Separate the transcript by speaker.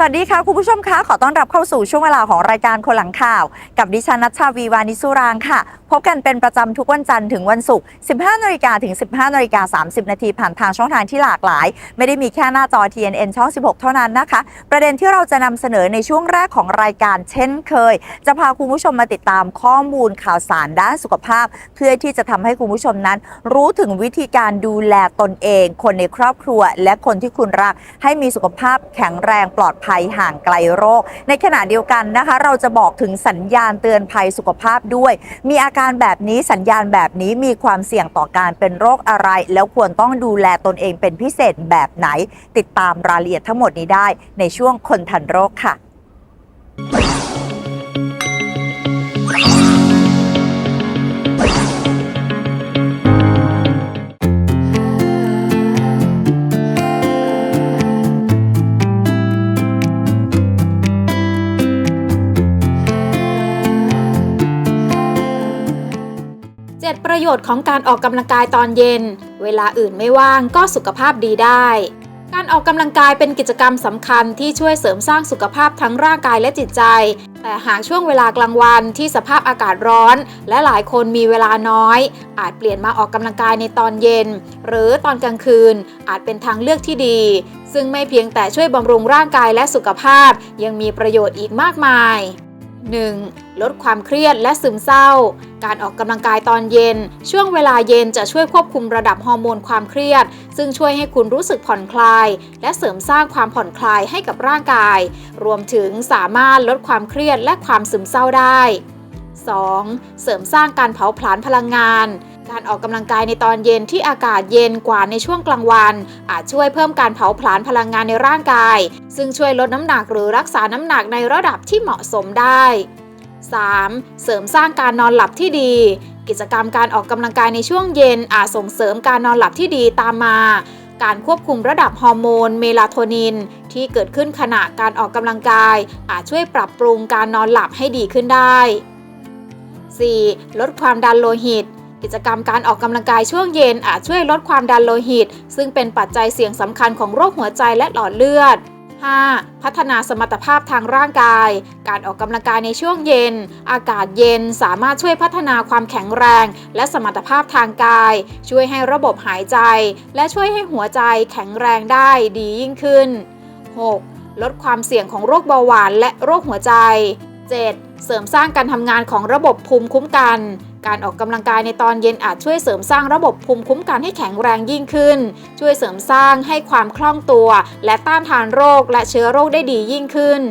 Speaker 1: สวัสดีค่ะ คุณผู้ชมคะ ขอต้อนรับเข้าสู่ช่วงเวลาของรายการคนหลังข่าว กับดิฉันนัชชาวีวานิสุรางค่ะ พบกันเป็นประจำทุกวันจันทร์ถึงวันศุกร์ 15นาฬิกาถึง 15นาฬิกา30 นาทีผ่านทางช่องทางที่หลากหลาย ไม่ได้มีแค่หน้าจอ TNN ช่อง 16 เท่านั้นนะคะ ประเด็นที่เราจะนำเสนอในช่วงแรกของรายการเช่นเคย จะพาคุณผู้ชมมาติดตามข้อมูลข่าวสารด้านสุขภาพ เพื่อที่จะทำให้คุณผู้ชมนั้น รู้ถึงวิธีการดูแลตนเอง คนในครอบครัว และคนที่คุณรัก ให้มีสุขภาพแข็งแรงปลอดภัยห่างไกลโรค ในขณะเดียวกันนะคะ เราจะบอกถึงสัญญาณเตือนภัยสุขภาพด้วย มีอาการแบบนี้สัญญาณแบบนี้มีความเสี่ยงต่อการเป็นโรคอะไร แล้วควรต้องดูแลตนเองเป็นพิเศษแบบไหน ติดตามรายละเอียดทั้งหมดนี้ได้ในช่วงคนทันโรคค่ะ
Speaker 2: 7 ประโยชน์ของการออกกำลังกายตอนเย็น เวลาอื่นไม่ว่างก็สุขภาพดีได้ การออกกำลังกายเป็นกิจกรรมสำคัญที่ช่วยเสริมสร้างสุขภาพทั้งร่างกายและจิตใจ แต่หากช่วงเวลากลางวันที่สภาพอากาศร้อน และหลายคนมีเวลาน้อย อาจเปลี่ยนมาออกกำลังกายในตอนเย็น หรือตอนกลางคืน อาจเป็นทางเลือกที่ดี ซึ่งไม่เพียงแต่ช่วยบำรุงร่างกายและสุขภาพ ยังมีประโยชน์อีกมากมาย 1. ลดความเครียดและซึมเศร้า การออกกำลังกายตอนเย็น ช่วงเวลาเย็นจะช่วยควบคุมระดับฮอร์โมนความเครียด ซึ่งช่วยให้คุณรู้สึกผ่อนคลาย และเสริมสร้างความผ่อนคลายให้กับร่างกาย รวมถึงสามารถลดความเครียดและความซึมเศร้าได้ 2. เสริมสร้างการเผาผลาญพลังงาน การออกกำลังกายในตอนเย็นที่อากาศเย็นกว่าในช่วงกลางวัน อาจช่วยเพิ่มการเผาผลาญพลังงานในร่างกาย ซึ่งช่วยลดน้ำหนักหรือรักษาน้ำหนักในระดับที่เหมาะสมได้ 3. เสริมสร้างการนอนหลับที่ดี กิจกรรมการออกกำลังกายในช่วงเย็นอาจส่งเสริมการนอนหลับที่ดีตามมา การควบคุมระดับฮอร์โมนเมลาโทนิน ที่เกิดขึ้นขณะการออกกำลังกาย อาจช่วยปรับปรุงการนอนหลับให้ดีขึ้นได้ 4. ลดความดันโลหิต กิจกรรมการออกกำลังกายช่วงเย็นอาจช่วยลดความดันโลหิต ซึ่งเป็นปัจจัยเสี่ยงสำคัญของโรคหัวใจและหลอดเลือด 5. พัฒนาสมรรถภาพทางร่างกาย การออกกำลังกายในช่วงเย็น อากาศเย็นสามารถช่วยพัฒนาความแข็งแรง และสมรรถภาพทางกาย ช่วยให้ระบบหายใจ และช่วยให้หัวใจแข็งแรงได้ดียิ่งขึ้น 6. ลดความเสี่ยงของโรคเบาหวานและโรคหัวใจ 7. เสริมสร้างการทำงานของระบบภูมิคุ้มกัน การออกกำลังกายในตอนเย็นอาจช่วยเสริมสร้างระบบภูมิคุ้มกันให้แข็งแรงยิ่งขึ้น ช่วยเสริมสร้างให้ความคล่องตัว และต้านทานโรคและเชื้อโรคได้ดียิ่งขึ้น